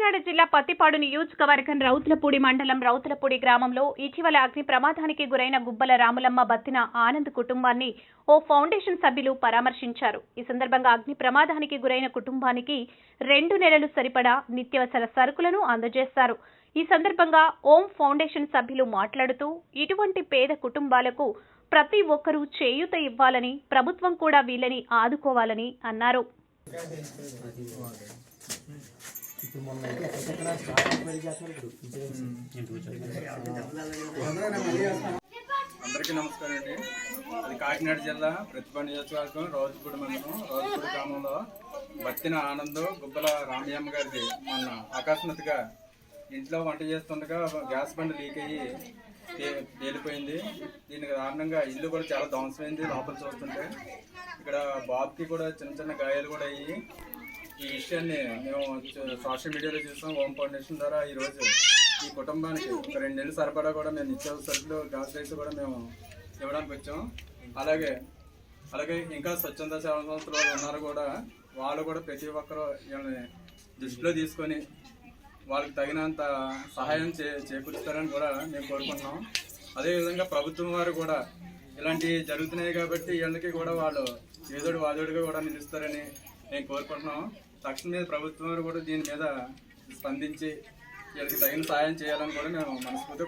కాకినాడ జిల్లా పత్తిపాడు నియోజకవర్గం రౌతులపూడి మండలం రౌతులపూడి గ్రామంలో ఇటీవల అగ్ని ప్రమాదానికి గురైన గుబ్బల రాములమ్మ బత్తిన ఆనంద్ కుటుంబాన్ని ఓ ఫౌండేషన్ సభ్యులు పరామర్శించారు. ఈ సందర్భంగా అగ్ని ప్రమాదానికి గురైన కుటుంబానికి రెండు నెలలు సరిపడా నిత్యవసర సరుకులను అందజేస్తారు ఈ సందర్భంగా ఓం ఫౌండేషన్ సభ్యులు మాట్లాడుతూ ఇటువంటి పేద కుటుంబాలకు ప్రతి ఒక్కరూ చేయూత ఇవ్వాలని ప్రభుత్వం కూడా వీళ్ళని ఆదుకోవాలని అన్నారు. ఇప్పుడు మొన్న అయితే ఎక్కడెక్కడ స్టాక్ పెరిగేస్తున్నారు ఇప్పుడు. అందరికీ నమస్కారం అండి. అది కాకినాడ జిల్లా ప్రతిభ నియోజకవర్గం రోజుపూడి మండలం రోజుపూడి గ్రామంలో బత్తిన ఆనందం గుబ్బల రామయ్యమ్మ గారిది మొన్న అకస్మాత్తుగా ఇంట్లో వంట చేస్తుండగా గ్యాస్ బండ్ లీక్ అయ్యి పేలిపోయింది దీనికి కారణంగా ఇల్లు కూడా చాలా ధ్వంసమైంది లోపల చూస్తుంటే. ఇక్కడ బాబుకి కూడా చిన్న చిన్న గాయాలు కూడా అయ్యి ఈ విషయాన్ని మేము సోషల్ మీడియాలో చూసాం. హోమ్ ఫౌండేషన్ ద్వారా ఈరోజు ఈ కుటుంబానికి ఒక రెండు నెలలు సరిపడా కూడా మేము నిత్యావసర గ్యాస్ రైస్ కూడా మేము ఇవ్వడానికి వచ్చాం. అలాగే అలాగే ఇంకా స్వచ్ఛంద సేవా సంస్థలు వాళ్ళు ఉన్నారు కూడా. వాళ్ళు కూడా ప్రతి ఒక్కరూ వీళ్ళని దృష్టిలో తీసుకొని వాళ్ళకి తగినంత సహాయం చే చేకూరుస్తారని కూడా మేము కోరుకుంటున్నాం. అదేవిధంగా ప్రభుత్వం వారు కూడా ఇలాంటివి జరుగుతున్నాయి కాబట్టి వీళ్ళకి కూడా వాళ్ళు ఏదోడు వాదోడుగా కూడా నిలుస్తారని మేము కోరుకుంటున్నాం తక్షణమే ప్రభుత్వం వారు కూడా దీని మీద స్పందించి వీళ్ళకి తగిన సహాయం చేయాలని కూడా మేము మనస్ఫూర్తిగా